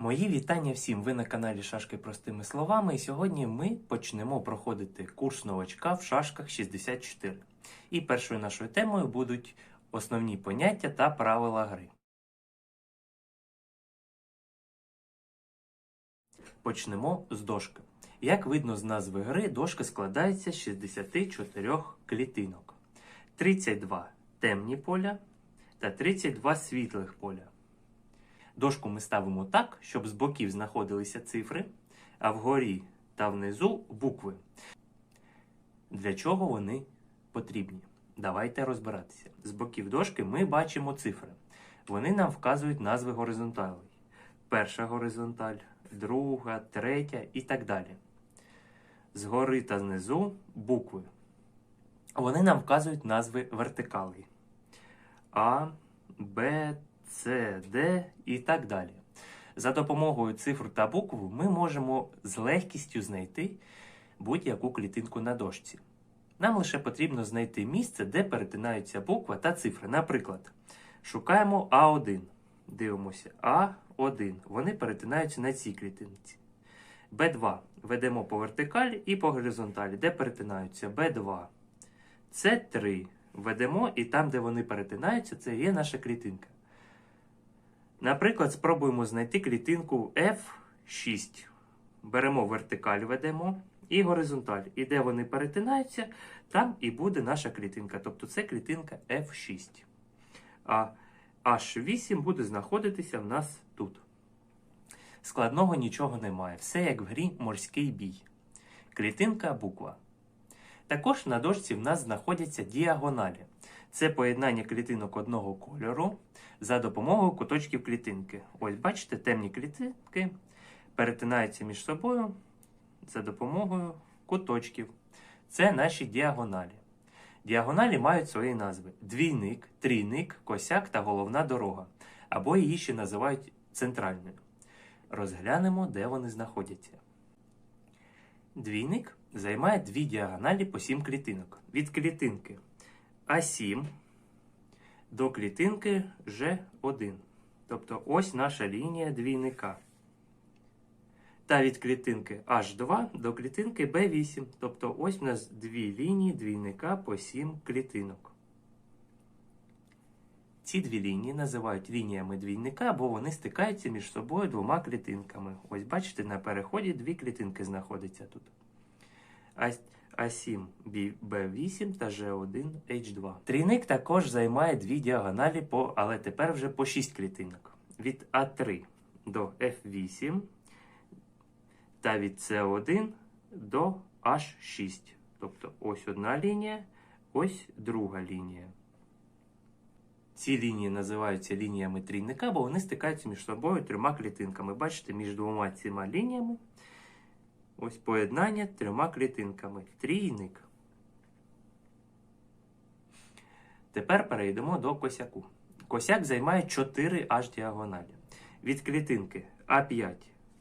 Мої вітання всім! Ви на каналі Шашки простими словами. І сьогодні ми почнемо проходити курс новачка в шашках 64. І першою нашою темою будуть основні поняття та правила гри. Почнемо з дошки. Як видно з назви гри, дошка складається з 64 клітинок, 32 темні поля та 32 світлих поля. Дошку ми ставимо так, щоб з боків знаходилися цифри, а вгорі та внизу букви. Для чого вони потрібні? Давайте розбиратися. З боків дошки ми бачимо цифри. Вони нам вказують назви горизонталей. Перша горизонталь, друга, третя і так далі. Згори та знизу букви. Вони нам вказують назви вертикалей. А, Б, С, Д і так далі. За допомогою цифр та букв ми можемо з легкістю знайти будь-яку клітинку на дошці. Нам лише потрібно знайти місце, де перетинаються буква та цифри. Наприклад, шукаємо А1. Дивимося А1. Вони перетинаються на цій клітинці. Б2. Ведемо по вертикалі і по горизонталі, де перетинаються Б2. С3. Ведемо і там, де вони перетинаються, це є наша клітинка. Наприклад, спробуємо знайти клітинку F6. Беремо вертикаль, ведемо і горизонталь. І де вони перетинаються, там і буде наша клітинка. Тобто це клітинка F6. А H8 буде знаходитися в нас тут. Складного нічого немає. Все як в грі морський бій. Клітинка буква. Також на дошці в нас знаходяться діагоналі. Це поєднання клітинок одного кольору за допомогою куточків клітинки. Ось, бачите, темні клітинки перетинаються між собою за допомогою куточків. Це наші діагоналі. Діагоналі мають свої назви: двійник, трійник, косяк та головна дорога. Або її ще називають центральною. Розглянемо, де вони знаходяться. Двійник займає дві діагоналі по 7 клітинок. Від клітинки А7 до клітинки Ж1. Тобто ось наша лінія двійника. Та від клітинки H2 до клітинки B8. Тобто ось у нас дві лінії двійника по 7 клітинок. Ці дві лінії називають лініями двійника, бо вони стикаються між собою двома клітинками. Ось бачите, на переході дві клітинки знаходяться тут. А7 B8 та G1 H2. Трійник також займає дві діагоналі, по, але тепер вже по 6 клітинок. Від А3 до F8 та від С1 до H6. Тобто ось одна лінія, ось друга лінія. Ці лінії називаються лініями трійника, бо вони стикаються між собою трьома клітинками. Бачите, між двома цими лініями ось поєднання трьома клітинками. Трійник. Тепер перейдемо до косяку. Косяк займає 4 аж діагоналі. Від клітинки А5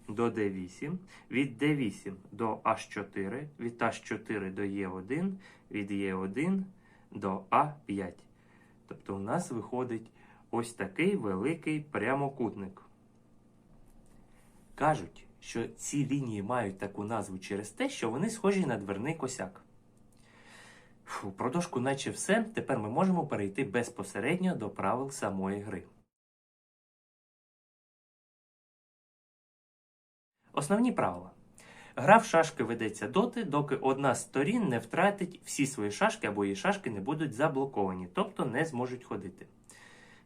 до Д8, від Д8 до H4, від H4 до Е1, від Е1 до А5. Тобто у нас виходить ось такий великий прямокутник. Кажуть, що ці лінії мають таку назву через те, що вони схожі на дверний косяк. Про дошку наче все. Тепер ми можемо перейти безпосередньо до правил самої гри. Основні правила. Гра в шашки ведеться доти, доки одна з сторін не втратить всі свої шашки або її шашки не будуть заблоковані, тобто не зможуть ходити.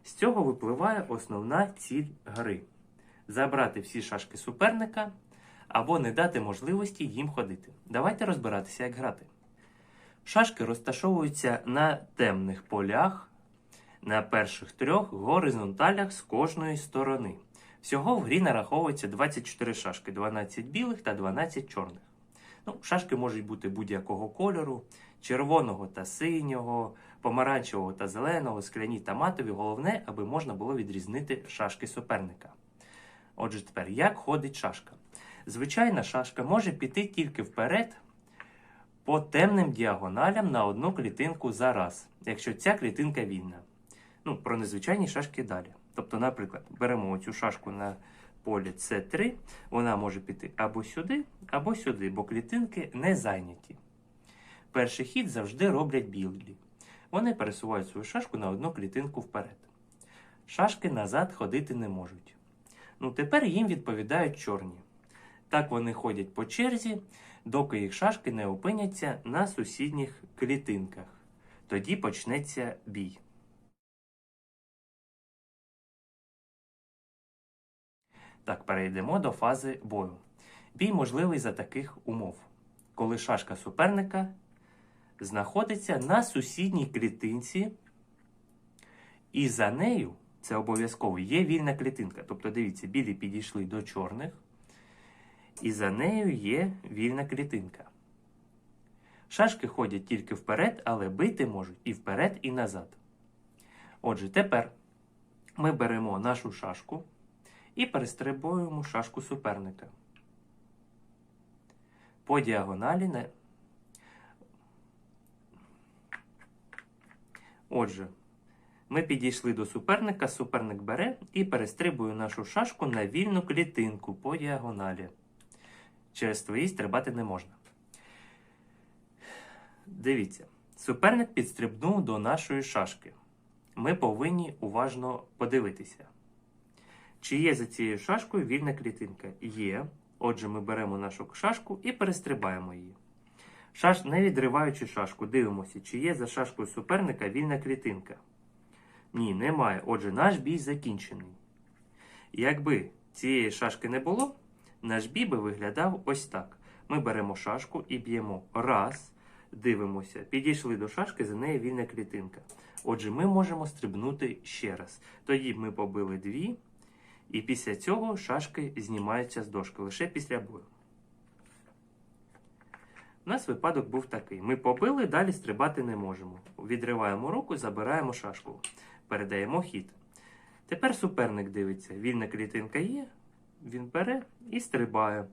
З цього випливає основна ціль гри забрати всі шашки суперника або не дати можливості їм ходити. Давайте розбиратися, як грати. Шашки розташовуються на темних полях на перших трьох горизонталях з кожної сторони. Всього в грі нараховується 24 шашки, 12 білих та 12 чорних. Ну, Шашки можуть бути будь-якого кольору, червоного та синього, помаранчевого та зеленого, скляні та матові. Головне, аби можна було відрізнити шашки суперника. Отже, тепер, як ходить шашка? Звичайна шашка може піти тільки вперед по темним діагоналям на одну клітинку за раз, якщо ця клітинка вільна. Ну, про незвичайні шашки далі. Тобто, наприклад, беремо цю шашку на полі С3, вона може піти або сюди, або сюди, бо клітинки не зайняті. Перший хід завжди роблять білі. Вони пересувають свою шашку на одну клітинку вперед. Шашки назад ходити не можуть. Ну, тепер їм відповідають чорні. Так вони ходять по черзі, доки їх шашки не опиняться на сусідніх клітинках. Тоді почнеться бій. Так, перейдемо до фази бою. Бій можливий за таких умов, коли шашка суперника знаходиться на сусідній клітинці, і за нею, це обов'язково, є вільна клітинка. Тобто, дивіться, білі підійшли до чорних, і за нею є вільна клітинка. Шашки ходять тільки вперед, але бити можуть і вперед, і назад. Отже, тепер ми беремо нашу шашку і перестрибуємо шашку суперника. По діагоналі. на- Отже, ми підійшли до суперника, суперник бере і перестрибує нашу шашку на вільну клітинку по діагоналі. Через твої стрибати не можна. Дивіться, суперник підстрибнув до нашої шашки. Ми повинні уважно подивитися. Чи є за цією шашкою вільна клітинка? Є. Отже, ми беремо нашу шашку і перестрибаємо її. Шаш... Не відриваючи шашку, дивимося, чи є за шашкою суперника вільна клітинка. Ні, немає. Отже, наш бій закінчений. Якби цієї шашки не було, наш бій би виглядав ось так. Ми беремо шашку і б'ємо раз, дивимося, підійшли до шашки, за нею вільна клітинка. Отже, ми можемо стрибнути ще раз. Тоді ми побили дві, і після цього шашки знімаються з дошки лише після бою. У нас випадок був такий: ми побили, далі стрибати не можемо. Відриваємо руку, забираємо шашку, передаємо хід. Тепер суперник дивиться, вільна клітинка є, він бере і стрибає.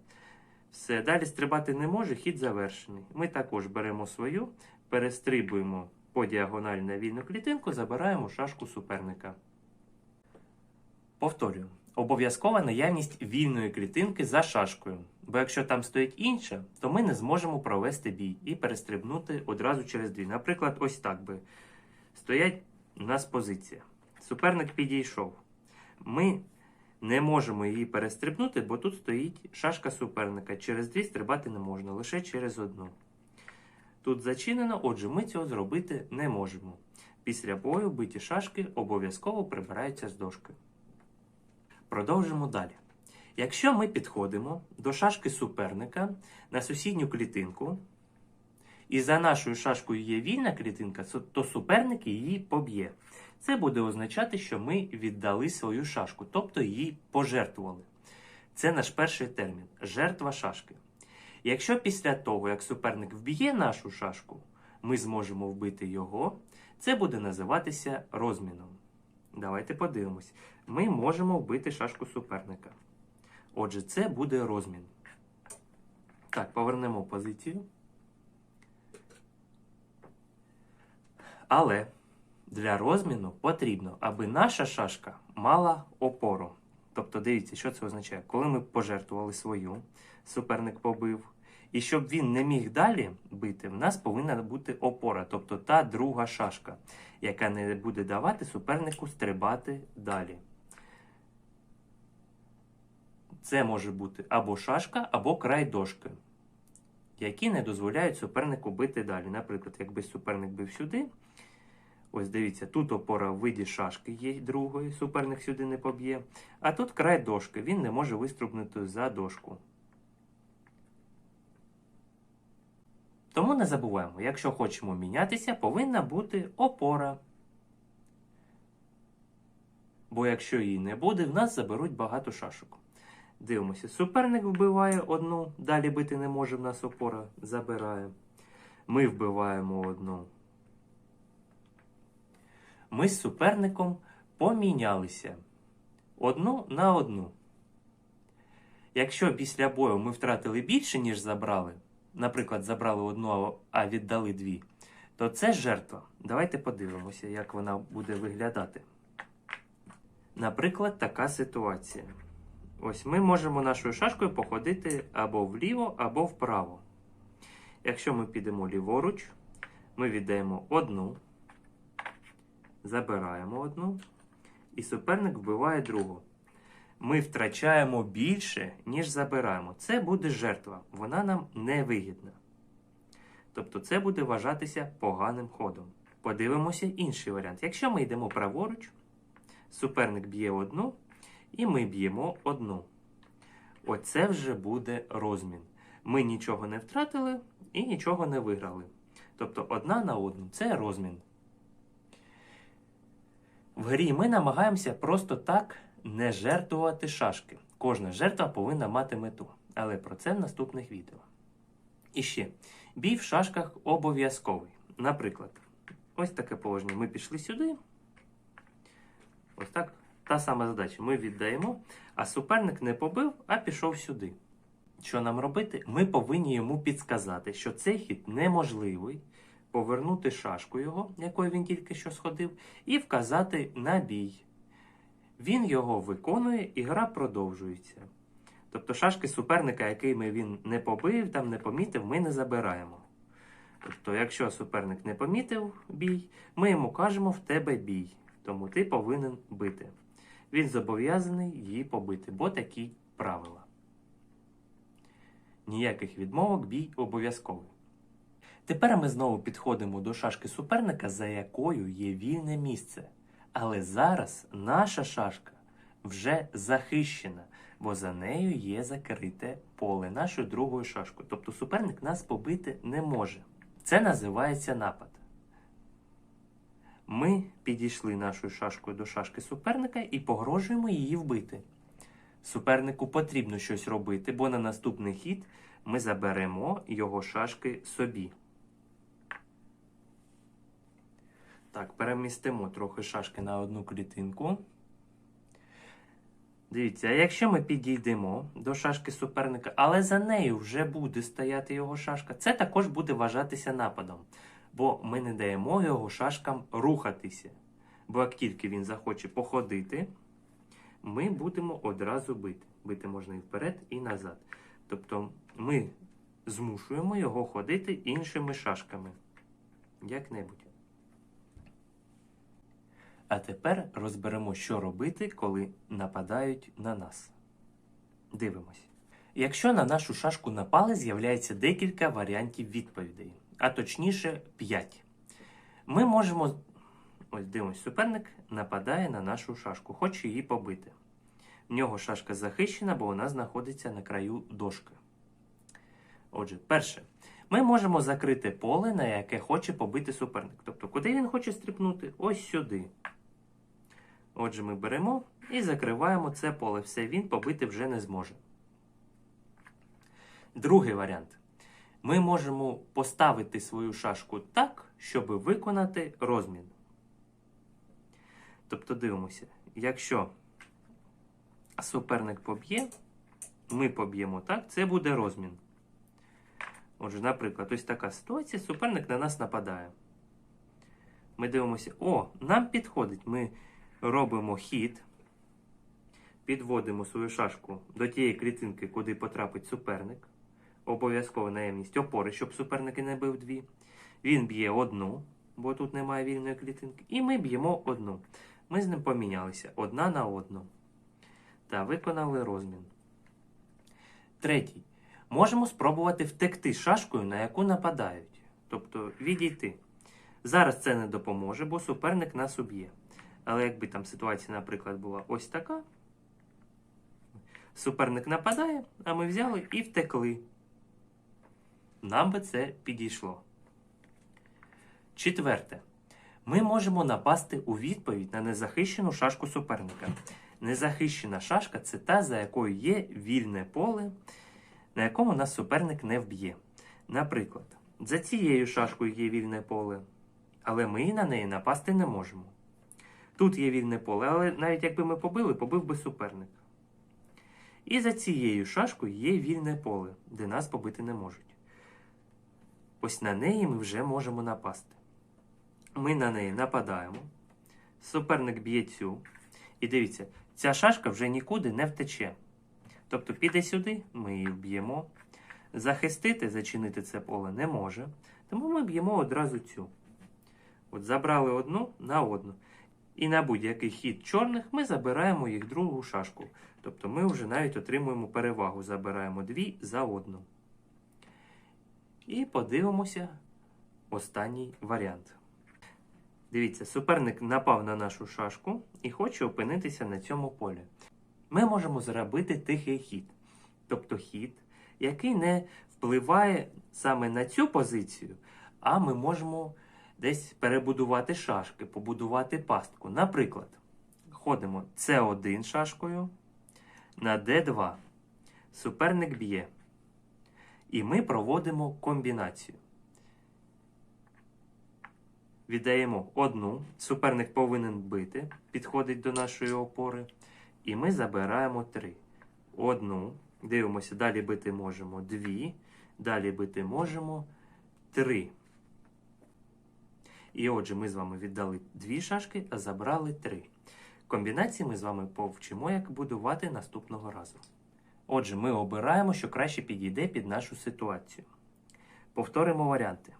Все, далі стрибати не може, хід завершений. Ми також беремо свою, перестрибуємо по діагоналі на вільну клітинку, забираємо шашку суперника. Повторюю, обов'язкова наявність вільної клітинки за шашкою. Бо якщо там стоїть інша, то ми не зможемо провести бій і перестрибнути одразу через дві. Наприклад, ось так би. Стоять у нас позиція. Суперник підійшов. Ми не можемо її перестрибнути, бо тут стоїть шашка суперника. Через дві стрибати не можна, лише через одну. Тут зачинено, отже, ми цього зробити не можемо. Після бою биті шашки обов'язково прибираються з дошки. Продовжимо далі. Якщо ми підходимо до шашки суперника на сусідню клітинку, і за нашою шашкою є вільна клітинка, то суперник її поб'є. Це буде означати, що ми віддали свою шашку, тобто її пожертвували. Це наш перший термін жертва шашки. Якщо після того, як суперник вб'є нашу шашку, ми зможемо вбити його, це буде називатися розміном. Давайте подивимось. Ми можемо вбити шашку суперника. Отже, це буде розмін. Так, повернемо позицію. Але для розміну потрібно, аби наша шашка мала опору. Тобто, дивіться, що це означає. Коли ми пожертвували свою, суперник побив. І щоб він не міг далі бити, в нас повинна бути опора, тобто та друга шашка, яка не буде давати супернику стрибати далі. Це може бути або шашка, або край дошки, які не дозволяють супернику бити далі. Наприклад, якби суперник бив сюди, ось дивіться, тут опора в виді шашки є другої, суперник сюди не поб'є, а тут край дошки, він не може виструбнути за дошку. Тому не забуваємо, якщо хочемо мінятися, повинна бути опора. Бо якщо її не буде, в нас заберуть багато шашок. Дивимося, суперник вбиває одну, далі бити не може, в нас опора забирає. Ми вбиваємо одну. Ми з суперником помінялися одну на одну. Якщо після бою ми втратили більше, ніж забрали, наприклад, забрали одну, а віддали дві, то це жертва. Давайте подивимося, як вона буде виглядати. Наприклад, така ситуація. Ось ми можемо нашою шашкою походити або вліво, або вправо. Якщо ми підемо ліворуч, ми віддаємо одну, забираємо одну, і суперник вбиває другу. Ми втрачаємо більше, ніж забираємо. Це буде жертва, вона нам не вигідна. Тобто це буде вважатися поганим ходом. Подивимося інший варіант. Якщо ми йдемо праворуч, суперник б'є одну, і ми б'ємо одну. Оце вже буде розмін. Ми нічого не втратили і нічого не виграли. Тобто одна на одну це розмін. В грі ми намагаємося просто так не жертвувати шашки. Кожна жертва повинна мати мету. Але про це в наступних відео. І ще, бій в шашках обов'язковий. Наприклад, ось таке положення. Ми пішли сюди. Ось так. Та сама задача. Ми віддаємо, а суперник не побив, а пішов сюди. Що нам робити? Ми повинні йому підсказати, що цей хід неможливий, повернути шашку його, якою він тільки що сходив, і вказати на бій. Він його виконує, і гра продовжується. Тобто шашки суперника, якими він не побив, там не помітив, ми не забираємо. Тобто, якщо суперник не помітив бій, ми йому кажемо в тебе бій, тому ти повинен бити. Він зобов'язаний її побити, бо такі правила. Ніяких відмовок бій обов'язковий. Тепер ми знову підходимо до шашки суперника, за якою є вільне місце. Але зараз наша шашка вже захищена, бо за нею є закрите поле нашою другою шашкою. Тобто суперник нас побити не може. Це називається напад. Ми підійшли нашою шашкою до шашки суперника і погрожуємо її вбити. Супернику потрібно щось робити, бо на наступний хід ми заберемо його шашки собі. Так, перемістимо трохи шашки на одну клітинку. Дивіться, а якщо ми підійдемо до шашки суперника, але за нею вже буде стояти його шашка, це також буде вважатися нападом. Бо ми не даємо його шашкам рухатися. Бо як тільки він захоче походити, ми будемо одразу бити. Бити можна і вперед, і назад. Тобто ми змушуємо його ходити іншими шашками. Як-небудь. А тепер розберемо, що робити, коли нападають на нас. Дивимось. Якщо на нашу шашку напали, з'являється декілька варіантів відповідей, а точніше 5. Ми можемо. Ось дивимось, суперник нападає на нашу шашку, хоче її побити. В нього шашка захищена, бо вона знаходиться на краю дошки. Отже, перше, ми можемо закрити поле, на яке хоче побити суперник. Тобто, куди він хоче стрибнути? Ось сюди. Отже, ми беремо і закриваємо це поле. Все, він побити вже не зможе. Другий варіант. Ми можемо поставити свою шашку так, щоб виконати розмін. Тобто дивимося, якщо суперник поб'є, ми поб'ємо так, це буде розмін. Отже, наприклад, ось така ситуація, суперник на нас нападає. Ми дивимося, о, нам підходить. Ми робимо хід, підводимо свою шашку до тієї клітинки, куди потрапить суперник. Обов'язково наємність опори, щоб суперник не бив дві. Він б'є одну, бо тут немає вільної клітинки. І ми б'ємо одну. Ми з ним помінялися одна на одну. Та виконали розмін. Третій. Можемо спробувати втекти шашкою, на яку нападають. Тобто відійти. Зараз це не допоможе, бо суперник нас уб'є. Але якби там ситуація, наприклад, була ось така. Суперник нападає, а ми взяли і втекли. Нам би це підійшло. Четверте. Ми можемо напасти у відповідь на незахищену шашку суперника. Незахищена шашка це та, за якою є вільне поле, на якому нас суперник не вб'є. Наприклад, за цією шашкою є вільне поле, але ми на неї напасти не можемо. Тут є вільне поле, але навіть якби ми побили, побив би суперник. І за цією шашкою є вільне поле, де нас побити не можуть. Ось на неї ми вже можемо напасти. Ми на неї нападаємо. Суперник б'є цю. І дивіться, ця шашка вже нікуди не втече. Тобто піде сюди, ми її вб'ємо. Захистити, зачинити це поле не може. Тому ми б'ємо одразу цю. От забрали одну на одну. І на будь-який хід чорних ми забираємо їх другу шашку. Тобто ми вже навіть отримуємо перевагу. Забираємо дві за одну. І подивимося останній варіант. Дивіться, суперник напав на нашу шашку і хоче опинитися на цьому полі. Ми можемо зробити тихий хід. Тобто хід, який не впливає саме на цю позицію, а ми можемо десь перебудувати шашки, побудувати пастку. Наприклад, ходимо С1 шашкою на Д2. Суперник б'є. І ми проводимо комбінацію. Віддаємо одну. Суперник повинен бити, підходить до нашої опори. І ми забираємо три. Одну. Дивимося, далі бити можемо дві. Далі бити можемо три. І отже, ми з вами віддали дві шашки, а забрали три. Комбінації ми з вами повчимо, як будувати наступного разу. Отже, ми обираємо, що краще підійде під нашу ситуацію. Повторимо варіанти.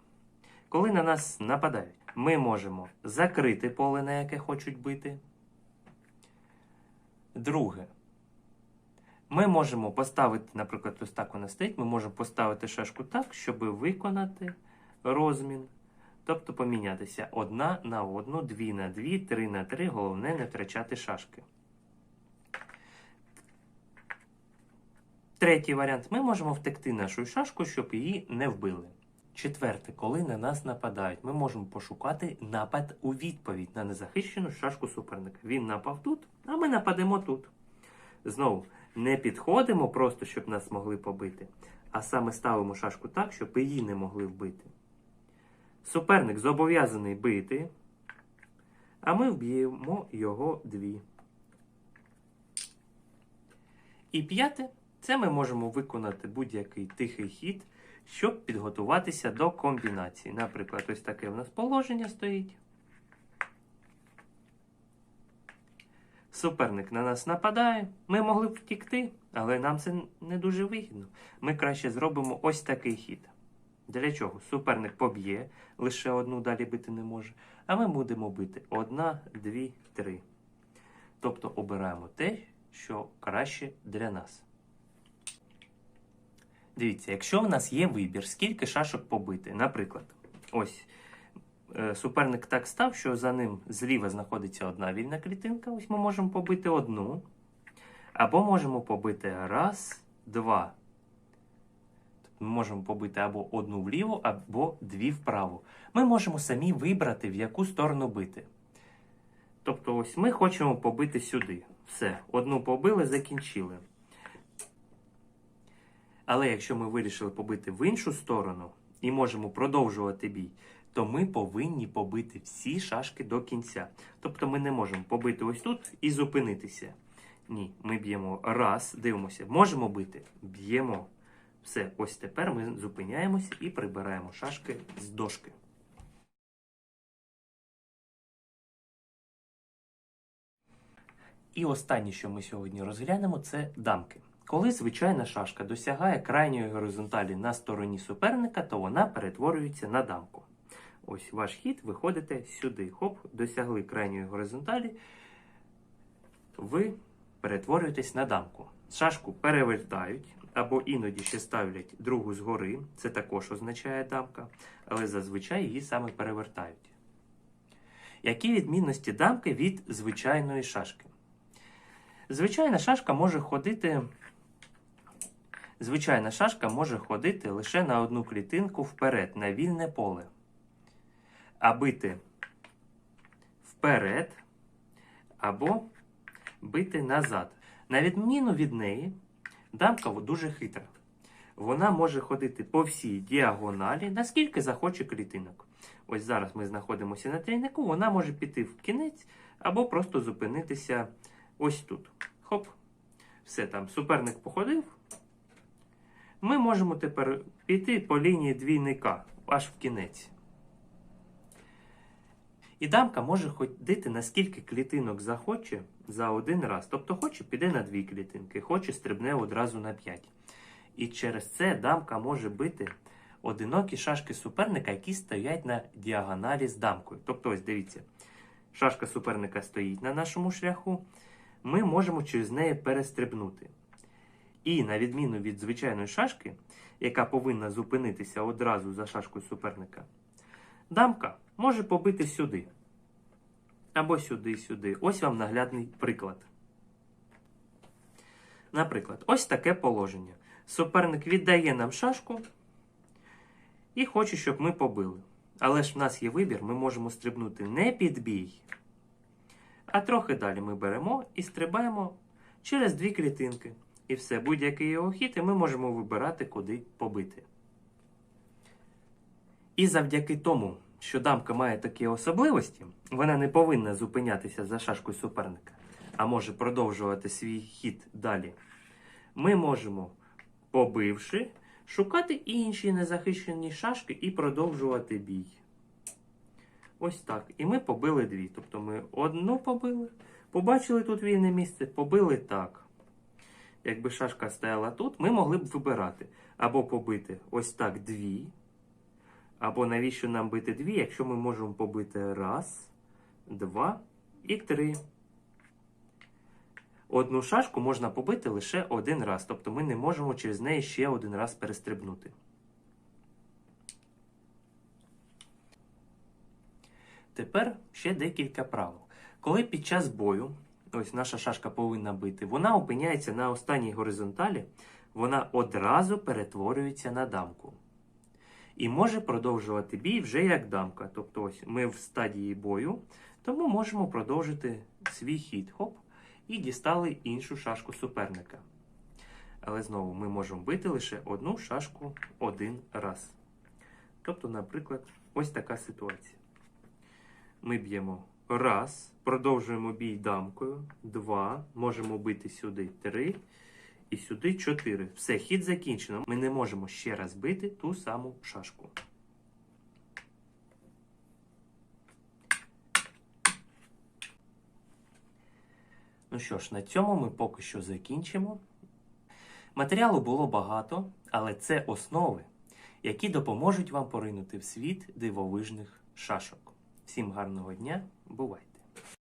Коли на нас нападають, ми можемо закрити поле, на яке хочуть бити. Друге. Ми можемо поставити, наприклад, ось так вона стоїть, ми можемо поставити шашку так, щоб виконати розмін. Тобто помінятися одна на одну, дві на дві, три на три. Головне не втрачати шашки. Третій варіант. Ми можемо втекти нашу шашку, щоб її не вбили. Четверте, коли на нас нападають, ми можемо пошукати напад у відповідь на незахищену шашку суперника. Він напав тут, а ми нападемо тут. Знову не підходимо просто, щоб нас могли побити, а саме ставимо шашку так, щоб її не могли вбити. Суперник зобов'язаний бити, а ми вб'ємо його дві. І п'яте, це ми можемо виконати будь-який тихий хід, щоб підготуватися до комбінації. Наприклад, ось таке в нас положення стоїть. Суперник на нас нападає. Ми могли б втікти, але нам це не дуже вигідно. Ми краще зробимо ось такий хід. Для чого? Суперник поб'є, лише одну далі бити не може. А ми будемо бити одна, дві, три. Тобто обираємо те, що краще для нас. Дивіться, якщо в нас є вибір, скільки шашок побити, наприклад, ось е, суперник так став, що за ним зліва знаходиться одна вільна клітинка, ось ми можемо побити одну, або можемо побити раз, два. Ми можемо побити або одну вліво, або дві вправо. Ми можемо самі вибрати, в яку сторону бити. Тобто, ось ми хочемо побити сюди. Все, одну побили, закінчили. Але якщо ми вирішили побити в іншу сторону і можемо продовжувати бій, то ми повинні побити всі шашки до кінця. Тобто ми не можемо побити ось тут і зупинитися. Ні, ми б'ємо раз, дивимося, можемо бити? Б'ємо. Все, ось тепер ми зупиняємося і прибираємо шашки з дошки. І останнє, що ми сьогодні розглянемо, це дамки. Коли звичайна шашка досягає крайньої горизонталі на стороні суперника, то вона перетворюється на дамку. Ось ваш хід, виходите сюди. Хоп, досягли крайньої горизонталі, ви перетворюєтесь на дамку. Шашку перевертають, або іноді ще ставлять другу згори, це також означає дамка, але зазвичай її саме перевертають. Які відмінності дамки від звичайної шашки? Звичайна шашка може ходити. Звичайна шашка може ходити лише на одну клітинку вперед, на вільне поле. А бити вперед або бити назад. На відміну від неї, дамка дуже хитра. Вона може ходити по всій діагоналі, наскільки захоче клітинок. Ось зараз ми знаходимося на трійнику, вона може піти в кінець або просто зупинитися ось тут. Хоп. Все там, суперник походив. Ми можемо тепер піти по лінії двійника аж в кінець. І дамка може ходити наскільки клітинок захоче, за один раз. Тобто хоче піде на дві клітинки, хоче стрибне одразу на 5. І через це дамка може бити одинокі шашки суперника, які стоять на діагоналі з дамкою. Тобто, ось дивіться, шашка суперника стоїть на нашому шляху, ми можемо через неї перестрибнути. І на відміну від звичайної шашки, яка повинна зупинитися одразу за шашкою суперника, дамка може побити сюди. Або сюди, сюди. Ось вам наглядний приклад. Наприклад, ось таке положення. Суперник віддає нам шашку і хоче, щоб ми побили. Але ж в нас є вибір, ми можемо стрибнути не під бій, а трохи далі ми беремо і стрибаємо через дві клітинки. І все, будь-який його хід, і ми можемо вибирати, куди побити. І завдяки тому, що дамка має такі особливості, вона не повинна зупинятися за шашкою суперника, а може продовжувати свій хід далі. Ми можемо, побивши, шукати інші незахищені шашки і продовжувати бій. Ось так. І ми побили дві. Тобто ми одну побили, побачили тут вільне місце, побили так. Якби шашка стояла тут, ми могли б вибирати або побити ось так дві. Або навіщо нам бити дві, якщо ми можемо побити раз, два і три. Одну шашку можна побити лише один раз, тобто ми не можемо через неї ще один раз перестрибнути. Тепер ще декілька правил. Коли під час бою, ось наша шашка повинна бити, вона опиняється на останній горизонталі, вона одразу перетворюється на дамку. І може продовжувати бій вже як дамка. Тобто ось ми в стадії бою, тому можемо продовжити свій хід. Хоп, і дістали іншу шашку суперника. Але знову ми можемо бити лише одну шашку один раз. Тобто, наприклад, ось така ситуація. Ми б'ємо раз, продовжуємо бій дамкою, два, можемо бити сюди три і сюди 4. Все, хід закінчено. Ми не можемо ще раз бити ту саму шашку. Ну що ж, на цьому ми поки що закінчимо. Матеріалу було багато, але це основи, які допоможуть вам поринути в світ дивовижних шашок. Всім гарного дня, бувайте!